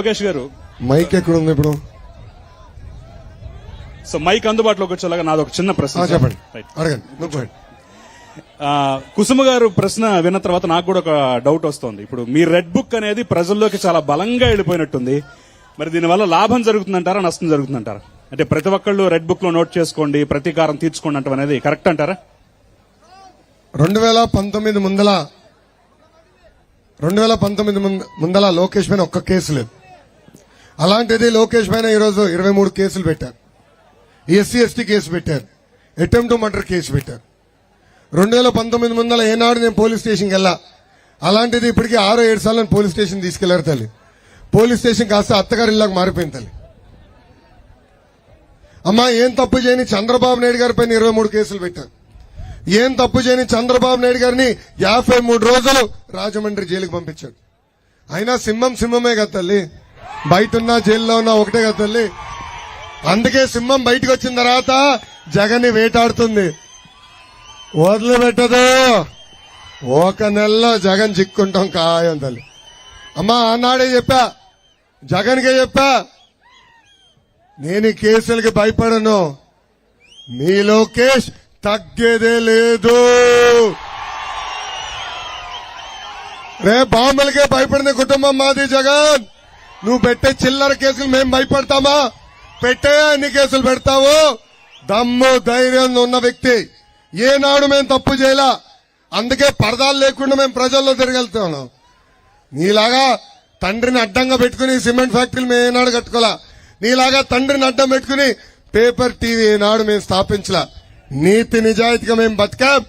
లోకేష్ గారు. మైక్ ఎక్కడ ఉంది ఇప్పుడు? సో మైక్ అందుబాటులోకి వచ్చేలాగా నాది ఒక చిన్న ప్రశ్న చెప్పండి. అడగండి. కుసుమ గారు ప్రశ్న విన్న తర్వాత నాకు కూడా ఒక డౌట్ వస్తుంది. ఇప్పుడు మీ రెడ్ బుక్ అనేది ప్రజల్లోకి చాలా బలంగా వెళ్ళిపోయినట్టుంది. మరి దీనివల్ల లాభం జరుగుతుందంటారా నష్టం జరుగుతుందంటారా? అంటే ప్రతి ఒక్కళ్ళు రెడ్ బుక్లో నోట్ చేసుకోండి ప్రతీకారం తీర్చుకోండి అంటాం అనేది కరెక్ట్ అంటారా? రెండు వేల పంతొమ్మిది ముందల రెండు వేల పంతొమ్మిది ముంద- ముందల లోకేష్ పైన ఒక్క కేసు లేదు. అలాంటిది లోకేష్ పైన ఈరోజు ఇరవై మూడు కేసులు పెట్టారు. ఎస్సీ ఎస్టీ కేసు పెట్టారు. అటెంప్ట్ మర్డర్ కేసు పెట్టారు. రెండు వేల పంతొమ్మిది ముందల ఏనాడు నేను పోలీస్ స్టేషన్కి వెళ్ళా. అలాంటిది ఇప్పటికీ ఆరో ఏడు సార్లు నేను పోలీస్ స్టేషన్ తీసుకెళ్ళారు తల్లి. పోలీస్ స్టేషన్ కాస్త అత్తగారి ఇళ్ళకి మారిపోయింది తల్లి. అమ్మా ఏం తప్పు చేయని చంద్రబాబు నాయుడు గారి పైన ఇరవై మూడు కేసులు పెట్టారు. ఏం తప్పు చేయని చంద్రబాబు నాయుడు గారిని యాభై మూడు రోజులు రాజమండ్రి జైలుకి పంపించాడు. అయినా సింహం సింహమే కదా తల్లి. బయట ఉన్నా జైల్లో ఉన్నా ఒకటే కదా తల్లి. అందుకే సింహం బయటకు వచ్చిన తర్వాత జగన్ని వేటాడుతుంది. వదిలిపెట్టదు. ఒక నెలలో జగన్ చిక్కుంటాం ఖాయం తల్లి. అమ్మా ఆనాడే చెప్పా. జగన్కే చెప్పా. నేను కేసులకి భయపడను. మీ లోకేష్ తగ్గేదే లేదు. రే బాంబులకే భయపడిన కుటుంబం మాది జగన్. నువ్వు పెట్టే చిల్లర కేసులు మేము భయపడతామా? పెట్టే అన్ని కేసులు పెడతావు? దమ్ము ధైర్యం ఉన్న వ్యక్తి. ఏనాడు మేము తప్పు చేయలా. అందుకే పరదాలు లేకుండా మేము ప్రజల్లో తిరగలుగుతున్నాం. నీలాగా తండ్రిని అడ్డంగా పెట్టుకుని సిమెంట్ ఫ్యాక్టరీలు మేము ఏనాడు కట్టుకోలా. నీలాగా తండ్రిని అడ్డం పెట్టుకుని పేపర్ టీవీ ఏనాడు మేము స్థాపించలా. నీతి నిజాయితీగా మేము బతికాం.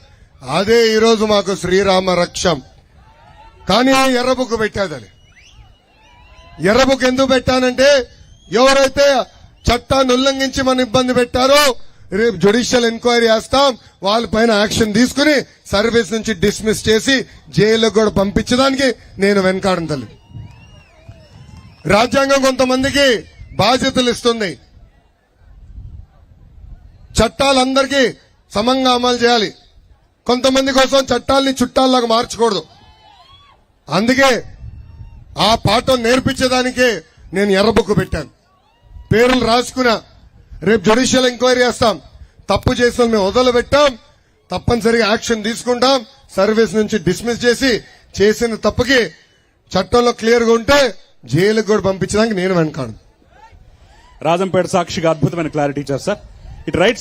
అదే ఈరోజు మాకు శ్రీరామ రక్షం. కానీ ఎర్రబుక్కు పెట్టేదని ఎర్రబుక్ ఎందుకు పెట్టానంటే ఎవరైతే చట్టాన్ని ఉల్లంఘించి మన ఇబ్బంది పెట్టారో రేపు జుడిషియల్ ఎంక్వైరీ చేస్తాం వాళ్ళపైన యాక్షన్ తీసుకుని సర్వీస్ నుంచి డిస్మిస్ చేసి జైలుకు కూడా పంపించడానికి నేను వెనకాడను తల్లి. రాజ్యాంగం కొంతమందికి బాధ్యతలు ఇస్తుంది. చట్టాలందరికీ సమంగా అమలు చేయాలి. కొంతమంది కోసం చట్టాల్ని చుట్టాల్లాగా మార్చకూడదు. అందుకే ఆ పాఠం నేర్పించేదానికే నేను ఎర్రబుక్కు పెట్టాను. పేర్లు రాసుకున్నా. రేపు జుడిషియల్ ఎంక్వైరీ చేస్తాం తప్పు చేసిన మేము వదలబెట్టాం. తప్పనిసరిగా యాక్షన్ తీసుకుంటాం. సర్వీస్ నుంచి డిస్మిస్ చేసి చేసిన తప్పుకి చట్టంలో క్లియర్గా ఉంటే జైలుకు కూడా పంపించడానికి నేను వెనకాడు రాజంపేట సాక్షిగా అద్భుతమైన క్లారిటీ ఇచ్చారు సార్. ఇటు రైట్ సైడ్